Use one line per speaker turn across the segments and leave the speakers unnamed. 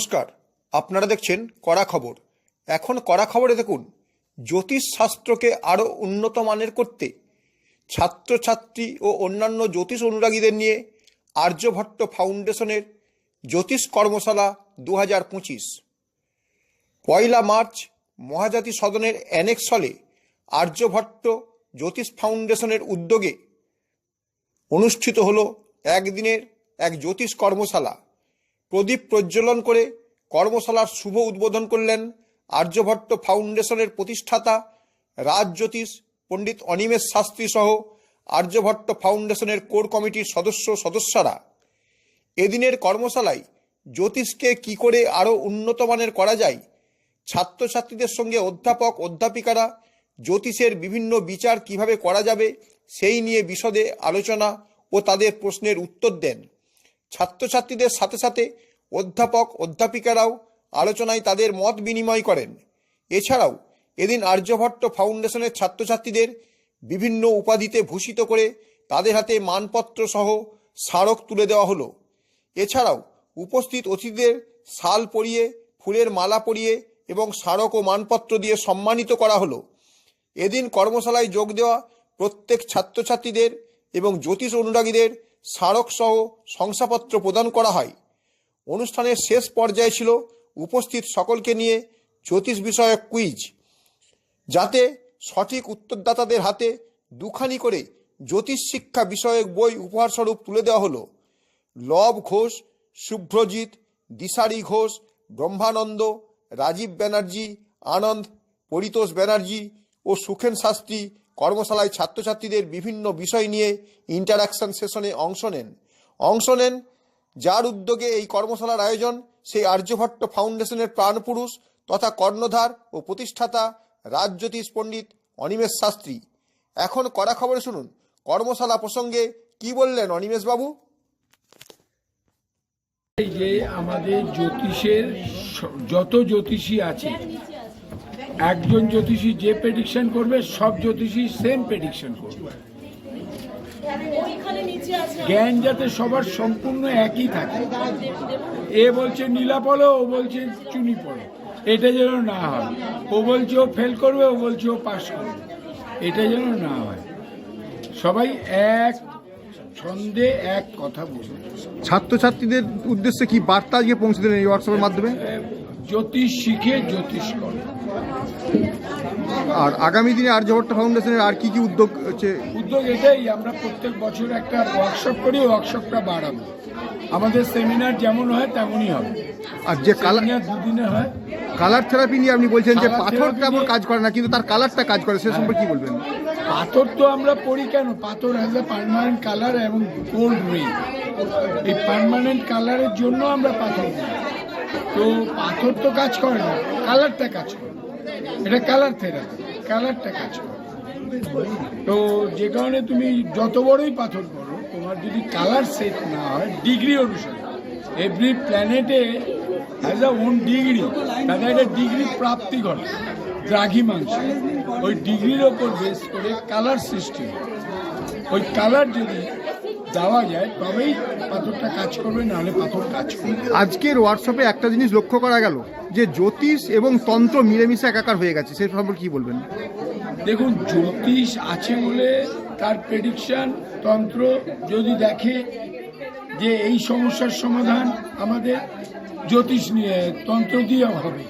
নমস্কার। আপনারা দেখছেন কড়া খবর। এখন কড়া খবরে দেখুন জ্যোতিষ শাস্ত্রকে আরও উন্নত মানের করতে ছাত্রছাত্রী ও অন্যান্য জ্যোতিষ অনুরাগীদের নিয়ে আর্যভট্ট ফাউন্ডেশনের জ্যোতিষ কর্মশালা দু হাজার পঁচিশ। পয়লা মার্চ মহাজাতি সদনের অ্যানেক্স হলে আর্যভট্ট জ্যোতিষ ফাউন্ডেশনের উদ্যোগে অনুষ্ঠিত হল একদিনের এক জ্যোতিষ কর্মশালা। প্রদীপ প্রজ্বলন করে কর্মশালার শুভ উদ্বোধন করলেন আর্যভট্ট ফাউন্ডেশনের প্রতিষ্ঠাতা রাজ জ্যোতিষ পণ্ডিত অনিমেষ শাস্ত্রী সহ আর্যভট্ট ফাউন্ডেশনের কোর কমিটির সদস্য সদস্যরা। এদিনের কর্মশালায় জ্যোতিষকে কি করে আরও উন্নত মানের করা যায়, ছাত্রছাত্রীদের সঙ্গে অধ্যাপক, অধ্যাপিকারা জ্যোতিষের বিভিন্ন বিচার কীভাবে করা যাবে, সেই নিয়ে বিশদে আলোচনা ও তাদের প্রশ্নের উত্তর দেন। ছাত্রছাত্রীদের সাথে সাথে অধ্যাপক, অধ্যাপিকারাও আলোচনায় তাদের মত বিনিময় করেন। এছাড়াও এদিন আর্যভট্ট ফাউন্ডেশনের ছাত্রছাত্রীদের বিভিন্ন উপাধিতে ভূষিত করে তাদের হাতে মানপত্র সহ স্মারক তুলে দেওয়া হলো। এছাড়াও উপস্থিত অতিথিদের শাল পরিয়ে, ফুলের মালা পরিয়ে এবং স্মারক ও মানপত্র দিয়ে সম্মানিত করা হলো। এদিন কর্মশালায় যোগ দেওয়া প্রত্যেক ছাত্রছাত্রীদের এবং জ্যোতিষ অনুরাগীদের স্মারক সহ শংসাপত্র প্রদান করা হয়। অনুষ্ঠানের শেষ পর্যায়ে ছিল উপস্থিত সকলকে নিয়ে জ্যোতিষ বিষয়ক কুইজ, যাতে সঠিক উত্তরদাতাদের হাতে দুখানি করে জ্যোতিষ শিক্ষা বিষয়ক বই উপহারস্বরূপ তুলে দেওয়া হলো। লব ঘোষ, শুভ্রজিৎ, দিশারি ঘোষ, ব্রহ্মানন্দ, রাজীব ব্যানার্জি, আনন্দ, পরিতোষ ব্যানার্জি ও সুখেন শাস্ত্রী কর্মশালায় ছাত্রছাত্রীদের বিভিন্ন বিষয় নিয়ে ইন্টারাকশন সেশনে অংশ নেন। অংশ নেন যার উদ্যোগে এই কর্মশালার আয়োজন সেই আর্যভট্ট ফাউন্ডেশনের প্রাণপুরুষ তথা কর্ণধার ও প্রতিষ্ঠাতা রাজজ্যোতিষ পণ্ডিত অনিমেষ শাস্ত্রী। এখন কড়া খবরে শুনুন। কর্মশালা প্রসঙ্গে কি বললেন অনিমেষ বাবু?
যে আমাদের জ্যোতিষের যত জ্যোতিষী আছে একজন জ্যোতিষী যে প্রেডিকশন করবে সব জ্যোতিষী সেম প্রেডিকশন করবে। জ্ঞান যাতে সবার সম্পূর্ণ একই থাকে। এ বলছে নীলা পলো ও বলছে চুনি পলো এটা যেন না হয়। ও বলছে ও ফেল করবে ও বলছে ও পাস করবে। এটা যেন না হয়। সবাই এক ছন্দে এক কথা বলবে
ছাত্রছাত্রীদের উদ্দেশ্যে কি বার্তা আজকে পৌঁছে দিলেন এই হোয়াটসঅ্যাপের মাধ্যমে?
জ্যোতিষ শিখে জ্যোতিষ করে।
আর আগামী দিনে আর্যভট্ট ফাউন্ডেশনের আর কি কি উদ্যোগ হচ্ছে?
উদ্যোগ এটাই আমরা প্রত্যেক বছর একটা ওয়ার্কশপ করি ওয়ার্কশপটা বাড়াবো। আমাদের সেমিনার যেমন হয় তেমনই হবে।
আর যে কালার
দুদিনে হয়।
কালার থেরাপি নিয়ে আপনি বলছেন যে পাথর তেমন কাজ করে না কিন্তু তার কালারটা কাজ করে সে সম্পর্কে কি বলবেন?
পাথর তো আমরা পড়ি কেন? পাথর হ্যাজ এ পার্মানেন্ট কালার এবং গোল্ড রে এই পারমানেন্ট কালারের জন্য আমরা পাথর তো পাথর তো কাজ করে না কালারটা কাজ করে। এটা কালার থেরাপি কালারটা কাজ করে। তো যে কারণে তুমি যত বড়ই পাথর করো, তোমার যদি কালার সেট না হয় ডিগ্রি অনুসারে। এভরি প্ল্যানেটে হ্যাজ আ ওন ডিগ্রি তাদের একটা ডিগ্রি প্রাপ্তি ঘটে। দ্রাঘিমাংশ ওই ডিগ্রির ওপর বেস করে কালার সৃষ্টি ওই কালার যদি দেওয়া যায় তবেই পাথরটা কাজ করবে নাহলে পাথর কাজ করবে।
আজকের হোয়াটসঅ্যাপে একটা জিনিস লক্ষ্য করা গেল যে জ্যোতিষ এবং তন্ত্র মিলেমিশে একাকার হয়ে গেছে সে সম্পর্কে কি বলবেন?
দেখুন জ্যোতিষ আছে বলে তার প্রেডিকশন তন্ত্র যদি দেখে যে এই সমস্যার সমাধান আমাদের জ্যোতিষ নিয়ে তন্ত্র দিয়ে হবে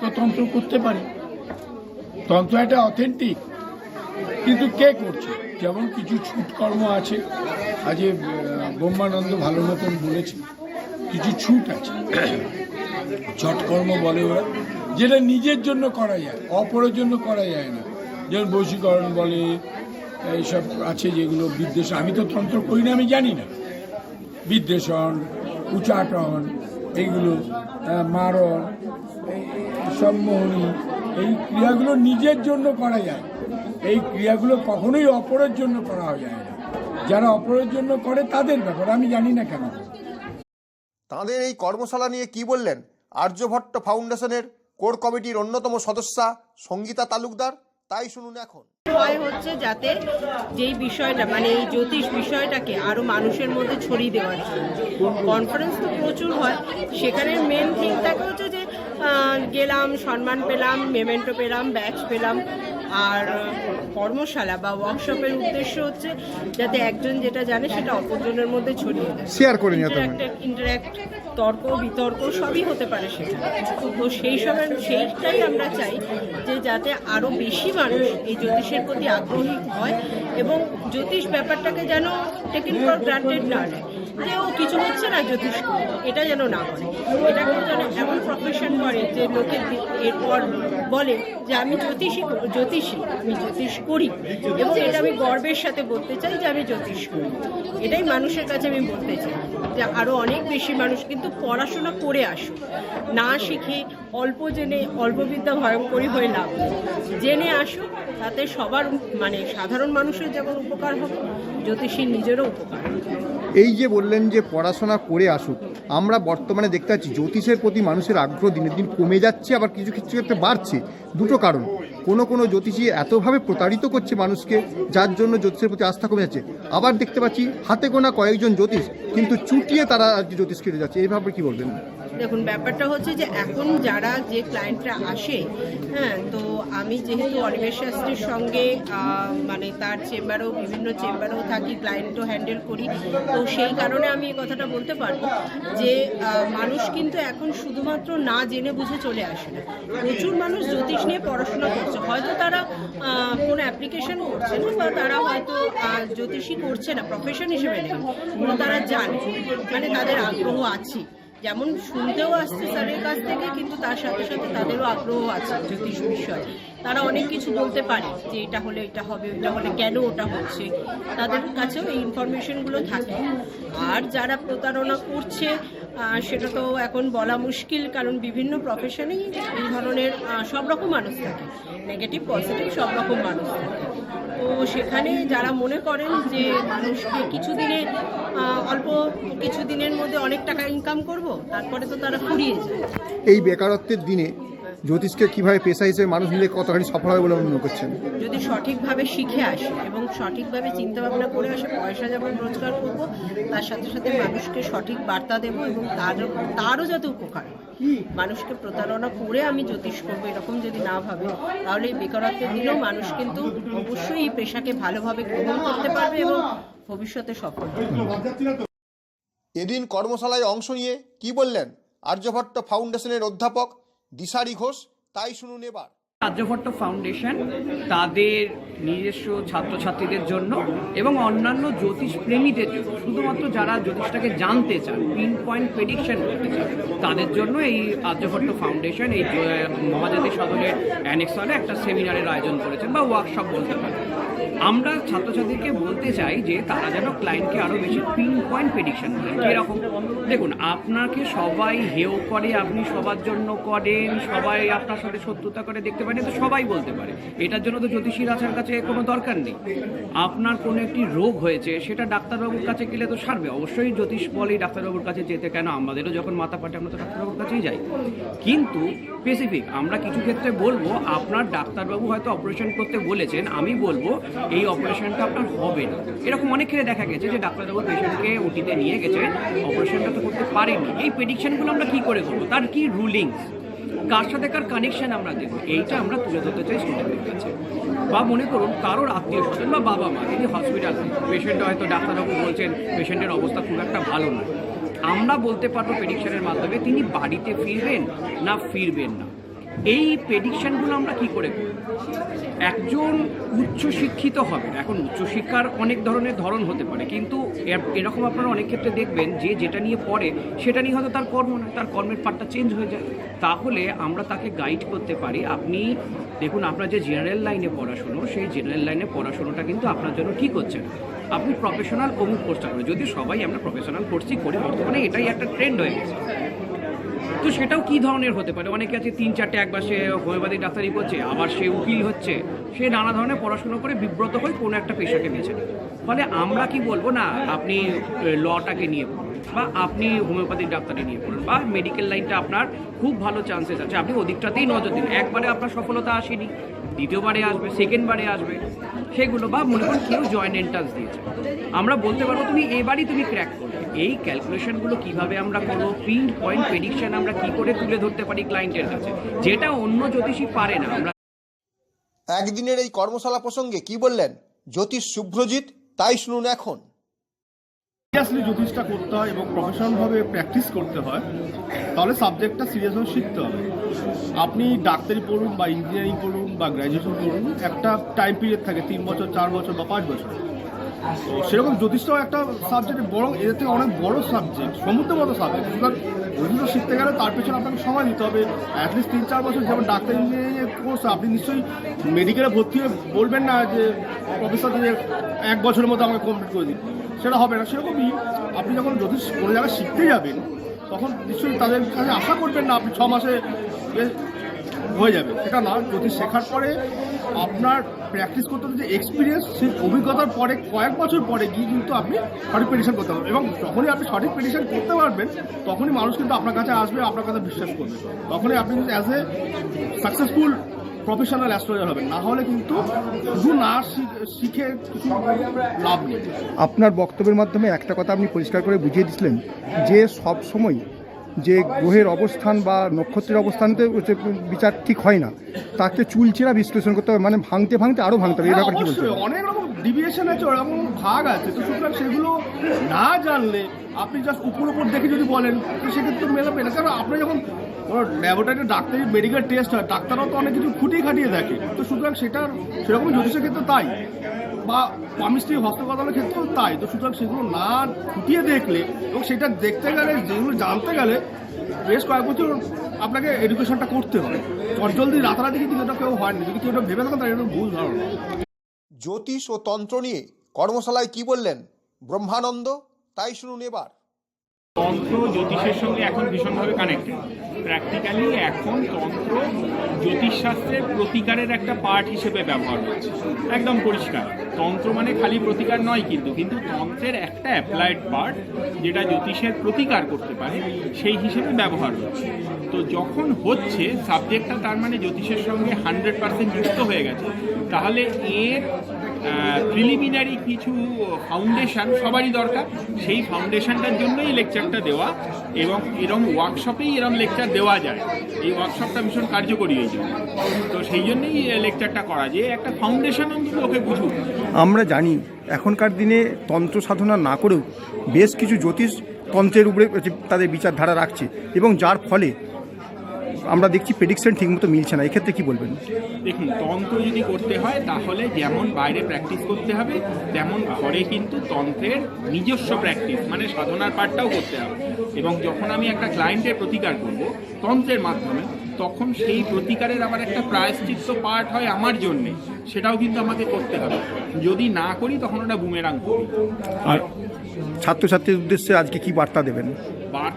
তো তন্ত্র করতে পারি। তন্ত্র একটা অথেন্টিক কিন্তু কে করছে? যেমন কিছু ছুটকর্ম আছে, আজ ব্রহ্মানন্দ ভালো মতন বলেছে, কিছু ছুট আছে। ছটকর্ম বলে ওরা, যেটা নিজের জন্য করা যায়, অপরের জন্য করা যায় না। যেমন বশীকরণ বলে, এইসব আছে যেগুলো বিদ্বেষ, আমি তো তন্ত্র করি না, আমি জানি না। বিদ্বেষণ, উচাটন, এইগুলো মারণ সম্মোহনী এই ক্রিয়াগুলো নিজের জন্য করা যায়। এই ক্রিয়াগুলো কখনোই অপরের জন্য করা যায় না। যারা অপরের জন্য করে তাদের ব্যাপার আমি জানি না কেন।
তাদের এই কর্মশালা নিয়ে কি বললেন? আর্যভট্ট ফাউন্ডেশনের কোর কমিটির অন্যতম সদস্যা সঙ্গীতা তালুকদার তাই শুনুন এখন।
হয় হচ্ছে যাতে যেই বিষয়টা মানে এই জ্যোতিষ বিষয়টাকে আরও মানুষের মধ্যে ছড়িয়ে দেওয়ার জন্য। কনফারেন্স তো প্রচুর হয়। সেখানে মেন থিং থাকে হচ্ছে যে গেলাম সম্মান পেলাম মেমেন্টো পেলাম ব্যাচ পেলাম। আর কর্মশালা বা ওয়ার্কশপের উদ্দেশ্য হচ্ছে যাতে একজন যেটা জানে সেটা অপরজনের মধ্যে ছড়িয়ে দেয়।
শেয়ার করে হবে
ইন্টারাক্ট তর্ক বিতর্ক সবই হতে পারে সেটা তো সেই সবের সেইটাই আমরা চাই যে যাতে আরও বেশি মানুষ এই জ্যোতিষের প্রতি আগ্রহী হয় এবং জ্যোতিষ ব্যাপারটাকে যেন টেকেন ফর গ্রান্টেড না নেয়। যে ও কিছু হচ্ছে না জ্যোতিষ এটা যেন না করে এটা যেন এমন প্রফেশন করে যে লোকে এরপর বলে যে আমি জ্যোতিষী জ্যোতিষী, আমি জ্যোতিষ করি। এবং এটা আমি গর্বের সাথে বলতে চাই যে আমি জ্যোতিষ করি। এটাই মানুষের কাছে আমি বলতে চাই যে আরও অনেক বেশি মানুষ কিন্তু পড়াশোনা করে আসুক। না শিখে অল্প জেনে, অল্প বিদ্যা ভয়ঙ্করী হয়ে লাভ জেনে আসুক, তাতে সবার মানে সাধারণ মানুষের যেমন উপকার হবে, জ্যোতিষীর নিজেরও উপকার হবে।
এই যে বললেন যে পড়াশোনা করে আসুক, আমরা বর্তমানে দেখতে পাচ্ছি জ্যোতিষের প্রতি মানুষের আগ্রহ দিনের দিন কমে যাচ্ছে, আবার কিছু কিছু ক্ষেত্রে বাড়ছে। দুটো কারণ। কোনো কোনো জ্যোতিষী এতভাবে প্রতারিত করছে মানুষকে, যার জন্য জ্যোতিষের প্রতি আস্থা কমে যাচ্ছে। আবার দেখতে পাচ্ছি হাতে গোনা কয়েকজন জ্যোতিষ, কিন্তু চুটিয়ে তারা আর কি জ্যোতিষ কেটে যাচ্ছে। এইভাবে কি বলবেন?
দেখুন, ব্যাপারটা হচ্ছে যে এখন যারা যে ক্লায়েন্টরা আসে হ্যাঁ তো আমি যেহেতু অনিমেষ শাস্ত্রীর সঙ্গে মানে তার চেম্বারেও, বিভিন্ন চেম্বারেও থাকি ক্লায়েন্টও হ্যান্ডেল করি, তো সেই কারণে আমি এই কথাটা বলতে পারব যে মানুষ কিন্তু এখন শুধুমাত্র না জেনে বুঝে চলে আসে না। প্রচুর মানুষ জ্যোতিষ নিয়ে পড়াশোনা করছে। হয়তো তারা কোনো অ্যাপ্লিকেশন করছে না বা তারা হয়তো জ্যোতিষী করছে না প্রফেশন হিসেবে নেই। তারা জানে মানে তাদের আগ্রহ আছে। যেমন শুনতেও আসছে স্যারের কাছ থেকে, কিন্তু তার সাথে সাথে তাদেরও আগ্রহ আছে জ্যোতিষ বিষয়। তারা অনেক কিছু বলতে পারে যে এটা হলে এটা হবে এটা হলে কেন ওটা হচ্ছে। তাদের কাছেও এই ইনফরমেশনগুলো থাকে। আর যারা প্রতারণা করছে সেটা তো এখন বলা মুশকিল, কারণ বিভিন্ন প্রফেশনেই এই ধরনের সব রকম মানুষ থাকে। নেগেটিভ পজিটিভ সব রকম মানুষ থাকে। তো সেখানে যারা মনে করেন যে মানুষকে কিছুদিনে অল্প কিছুদিনের মধ্যে অনেক টাকা ইনকাম করব তারপরে তো তারা ফুরিয়ে যায়
এই বেকারত্বের দিনে জ্যোতিষকে কীভাবে পেশা হিসেবে মানুষ নিলে কতখানি সফল হবে বলে মনে করছেন
যদি সঠিকভাবে শিখে আসে এবং সঠিকভাবে চিন্তা ভাবনা করে আসে পয়সা যেমন রোজগার করব তার সাথে সাথে মানুষকে সঠিক বার্তা দেব এবং তার তারও যাতে উপকার হয়। মানুষকে প্রতারণা করে আমি জ্যোতিষ করব, এরকম যদি না ভাবে, তাহলে এই বেকারত্বের দিনেও মানুষ কিন্তু অবশ্যই এই পেশাকে ভালোভাবে গ্রহণ করতে পারবে এবং ভবিষ্যতে সফল
এদিন কর্মশালায় অংশ নিয়ে কি বললেন আর্যভট্ট ফাউন্ডেশনের অধ্যাপক দিশারি ঘোষ, তাই শুনুন এবার।
আর্যভট্ট ফাউন্ডেশন তাদের নিজস্ব ছাত্রছাত্রীদের জন্য এবং অন্যান্য জ্যোতিষ প্রেমীদের জন্য। শুধুমাত্র যারা জ্যোতিষটাকে জানতে চান পিন পয়েন্ট প্রেডিকশন করতে চান, তাদের জন্য এই আর্যভট্ট ফাউন্ডেশন, এই মহাজাতি সদনের অ্যানেক্স হলে একটা সেমিনারের আয়োজন করেছেন বা ওয়ার্কশপ বলতে পারেন। আমরা ছাত্রছাত্রীকে বলতে চাই যে তারা যেন ক্লায়েন্টকে আরও বেশি পিন পয়েন্ট প্রেডিকশন করেন কীরকম। দেখুন, আপনাকে সবাই হেও করে, আপনি সবার জন্য করেন, সবাই আপনার সাথে শত্রুতা করে দেখতে পারেন তো সবাই বলতে পারে। এটার জন্য তো জ্যোতিষীর আসার কাছে কোনো দরকার নেই। আপনার কোনো একটি রোগ হয়েছে, সেটা ডাক্তারবাবুর কাছে গেলে তো সারবে। অবশ্যই জ্যোতিষ বলেই ডাক্তারবাবুর কাছে যেতে, কেন? আমাদেরও যখন মাথা ফাটে, আমরা তো ডাক্তারবাবুর কাছেই যাই। কিন্তু স্পেসিফিক আমরা কিছু ক্ষেত্রে বলব, আপনার ডাক্তারবাবু হয়তো অপারেশন করতে বলেছেন, আমি বলব, এই অপারেশনটা আপনার হবে না। এরকম অনেক ক্ষেত্রে দেখা গেছে যে ডাক্তারবাবু পেশেন্টকে ওটিতে নিয়ে গেছে অপারেশনটা তো করতে পারেনি এই প্রেডিকশনগুলো আমরা কি করে করব? তার কি রুলিংস কার সাথে কার কানেকশন আমরা দেখব? এইটা আমরা তুলে ধরতে চাই স্টুডেন্টদের কাছে। বা মনে করুন, কারোর আত্মীয় স্বজন বা বাবা মা যদি হসপিটাল পেশেন্ট হয়তো ডাক্তারবাবু বলছেন পেশেন্টের অবস্থা খুব একটা ভালো নয় আমরা বলতে পারব প্রেডিকশনের মাধ্যমে তিনি বাড়িতে ফিরবেন না ফিরবেন না। এই প্রেডিকশনগুলো আমরা কি করে করব? একজন উচ্চশিক্ষিত হবে এখন উচ্চশিক্ষার অনেক ধরনের ধরন হতে পারে, কিন্তু এরকম আপনারা অনেক ক্ষেত্রে দেখবেন যে যেটা নিয়ে পড়ে, সেটা নিয়ে হয়তো তার কর্ম না, তার কর্মের পার্টটা চেঞ্জ হয়ে যায়। তাহলে আমরা তাকে গাইড করতে পারি। আপনি দেখুন, আপনার যে জেনারেল লাইনে পড়াশুনো, সেই জেনারেল লাইনে পড়াশুনোটা কিন্তু আপনার জন্য ঠিক হচ্ছে না। আপনি প্রফেশনাল অমুক কোর্সটা করেন। যদি সবাই আমরা প্রফেশনাল কোর্সই করি, বর্তমানে এটাই একটা ট্রেন্ড হয়ে গেছে। তো সেটাও কি ধরনের হতে পারে? অনেকে আছে, তিন চারটে একবার সে হোমিওপ্যাথি ডাক্তারি করছে আবার সে উকিল হচ্ছে। সে নানা ধরনের পড়াশুনো করে বিব্রত হয়ে কোনো একটা পেশাকে বেছে নেয়। ফলে আমরা কি বলব না, আপনি লটাকে নিয়ে বা আপনি হোমিওপ্যাথিক ডাক্তারি নিয়ে পড়ুন, বা মেডিকেল লাইনটা আপনার খুব ভালো চান্সেস আছে। আপনি ওদিকটাতেই নজর দিন। একবারে আপনার সফলতা আসেনি, দ্বিতীয়বারে আসবে সেকেন্ডবারে আসবে। সেগুলো বা মনে করুন কেউ জয়েন্ট এন্ট্রান্স দিয়েছে। আমরা বলতে পারব তুমি এবারই তুমি ক্র্যাক করবে এই ক্যালকুলেশনগুলো কীভাবে আমরা করব? পিন পয়েন্ট প্রেডিকশন আমরা কি করে তুলে ধরতে পারি ক্লায়েন্টের কাছে? যেটা অন্য জ্যোতিষী পারে না। আমরা
একদিনের এই কর্মশালা প্রসঙ্গে কি বললেন? জ্যোতিষ শুভ্রজিৎ তাই শুনুন এখন।
সিরিয়াসলি জ্যোতিষটা করতে হয় এবং প্রফেশনালভাবে প্র্যাকটিস করতে হয় তাহলে সাবজেক্টটা সিরিয়াসভাবে শিখতে হবে। আপনি ডাক্তারি পড়ুন বা ইঞ্জিনিয়ারিং পড়ুন বা গ্র্যাজুয়েশন করুন, একটা টাইম পিরিয়ড থাকে তিন বছর, চার বছর বা পাঁচ বছর। তো সেরকম জ্যোতিষটাও একটা সাবজেক্ট বরং এর থেকে অনেক বড় সাবজেক্ট সমুদ্র মতো সাবজেক্ট সুতরাং জ্যোতিষ শিখতে গেলে তার পেছনে আপনাকে সময় দিতে হবে। অ্যাটলিস্ট তিন, চার বছর যেমন ডাক্তার ইঞ্জিনিয়ারিং কোর্স আপনি নিশ্চয়ই মেডিকেলে ভর্তি হয়ে বলবেন না যে প্রফেসর এক বছরের মধ্যে আমাকে কমপ্লিট করে দিন। সেটা হবে না। সেরকমই আপনি যখন জ্যোতিষ কোনো জায়গায় শিখতে যাবেন, তখন নিশ্চয়ই তাদের কাছে আশা করবেন না আপনি ছ মাসে হয়ে যাবে। সেটা না, যদি শেখার পরে আপনার প্র্যাকটিস করতে যে এক্সপিরিয়েন্স সেই অভিজ্ঞতার পরে, কয়েক বছর পরে গিয়ে কিন্তু আপনি সঠিক প্রেডিকশন করতে পারবেন। এবং যখনই আপনি সঠিক প্রেডিকশন করতে পারবেন, তখনই মানুষ কিন্তু আপনার কাছে আসবে, আপনার কাছে বিশ্বাস করবে। তখনই আপনি কিন্তু as a successful professional astrologer হবেন। না হলে কিন্তু শুধু না শিখ- কিছু লাভ নেই।
আপনার বক্তব্যের মাধ্যমে একটা কথা আপনি পরিষ্কার করে বুঝিয়ে দিয়েছিলেন যে সব সময় যে গ্রহের অবস্থান বা নক্ষত্রের অবস্থানতে বিচার ঠিক হয় না তাকে চুলচেরা বিশ্লেষণ করতে হবে মানে ভাঙতে ভাঙতে আরও ভাঙতে হবে এই ব্যাপারে কি বলতে
অনেক রকম ডিভিয়েশন আছে ওরকম ভাগ আছে তো সুতরাং সেগুলো না জানলে আপনি জাস্ট উপর উপর দেখে যদি বলেন তো সেক্ষেত্রে মেলাবে না। কারণ আপনি যখন ল্যাবরেটরি ডাক্তারি মেডিকেল টেস্ট হয় ডাক্তাররাও তো অনেক কিছু খুঁটিয়ে খাটিয়ে দেখে তো সুতরাং সেটার সেরকম জ্যোতিষের ক্ষেত্রে তাই। বা স্বামী স্ত্রী হস্তকথার ক্ষেত্রেও তাই। তো সুতরাং সেগুলো না খুঁটিয়ে দেখলে এবং সেটা দেখতে গেলে, যেগুলো জানতে গেলে বেশ কয়েক বছর আপনাকে এডুকেশনটা করতে হবে। জলদি রাতারাতি কিন্তু এটা কেউ হয়নি। যদি কেউ ভেবে থাকেন, তাহলে এটা ভুল ধারণা।
জ্যোতিষ ও তন্ত্র নিয়ে কর্মশালায় কি বললেন ব্রহ্মানন্দ? তাই শুনুন এবার।
তন্ত্র জ্যোতিষের সঙ্গে এখন ভীষণভাবে কানেক্টেড প্র্যাকটিক্যালি এখন তন্ত্র জ্যোতিষশাস্ত্রের প্রতিকারের একটা পার্ট হিসেবে ব্যবহার হচ্ছে। একদম পরিষ্কার। তন্ত্র মানে খালি প্রতিকার নয় কিন্তু কিন্তু তন্ত্রের একটা অ্যাপ্লাইড পার্ট যেটা জ্যোতিষের প্রতিকার করতে পারে, সেই হিসেবে ব্যবহার হচ্ছে। তো যখন হচ্ছে সাবজেক্টটা তার মানে জ্যোতিষের সঙ্গে হান্ড্রেড পার্সেন্ট যুক্ত হয়ে গেছে, তাহলে এর প্রিলিমিনারি কিছু ফাউন্ডেশন সবারই দরকার। সেই ফাউন্ডেশনটার জন্যই লেকচারটা দেওয়া এবং এরম ওয়ার্কশপেই এরম লেকচার দেওয়া যায়। এই ওয়ার্কশপটা ভীষণ কার্যকরী হয়েছে। তো সেই জন্যই লেকচারটা করা যে একটা ফাউন্ডেশন অন্তত ওকে বুঝুক।
আমরা জানি, এখনকার দিনে তন্ত্র সাধনা না করেও বেশ কিছু জ্যোতিষ তন্ত্রের উপরে তাদের বিচারধারা রাখছে এবং যার ফলে আমরা দেখছি প্রেডিকশন ঠিকমতো মিলছে না এক্ষেত্রে কি বলবেন?
দেখুন তন্ত্র যদি করতে হয় তাহলে যেমন বাইরে প্র্যাকটিস করতে হবে তেমন ঘরে কিন্তু তন্ত্রের নিজস্ব প্র্যাকটিস মানে সাধনার পাঠটাও করতে হবে। এবং যখন আমি একটা ক্লায়েন্টের প্রতিকার করব তন্ত্রের মাধ্যমে তখন সেই প্রতিকারের আবার একটা প্রায়শ্চিত্ত পার্ট হয় আমার জন্যে সেটাও কিন্তু আমাকে করতে হবে। যদি না করি তখন ওটা বুমেরাং করি
আর ছাত্রছাত্রীর উদ্দেশ্যে আজকে কি বার্তা দেবেন?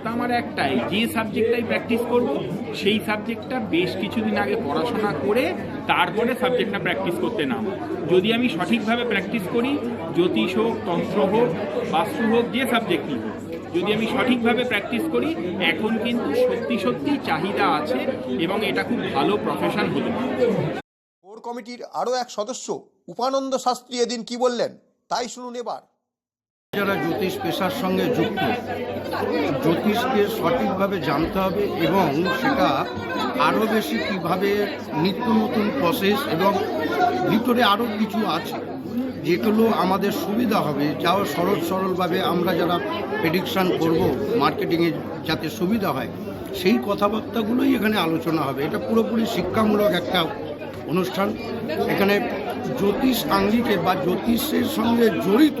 বার্তা আমার একটাই, যে সাবজেক্টটাই প্র্যাকটিস করব, সেই সাবজেক্টটা বেশ কিছুদিন আগে পড়াশোনা করে তারপরে সাবজেক্টটা প্র্যাকটিস করতে নাম। যদি আমি সঠিকভাবে প্র্যাকটিস করি, জ্যোতিষ হোক, তন্ত্র হোক, বাস্তু হোক, যে সাবজেক্টই হোক, যদি আমি সঠিকভাবে প্র্যাকটিস করি, এখন কিন্তু সত্যি সত্যি চাহিদা আছে এবং এটা খুব ভালো প্রফেশন হতে পারে।
কোর কমিটির আরও এক সদস্য, উপানন্দ শাস্ত্রী এদিন কি বললেন? তাই শুনুন এবার।
যারা জ্যোতিষ পেশার সঙ্গে যুক্ত, জ্যোতিষকে সঠিকভাবে জানতে হবে এবং সেটা আরও বেশি কীভাবে নিত্য নতুন প্রসেস এবং ভিতরে আরও কিছু আছে, যেগুলো আমাদের সুবিধা হবে, যাও সরল সরলভাবে আমরা যারা প্রেডিকশান করব মার্কেটিংয়ে যাতে সুবিধা হয়, সেই কথাবার্তাগুলোই এখানে আলোচনা হবে। এটা পুরোপুরি শিক্ষামূলক একটা অনুষ্ঠান। এখানে জ্যোতিষ আঙ্গিকে বা জ্যোতিষের সঙ্গে জড়িত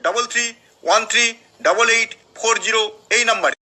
double three one three double eight four zero এই নাম্বারে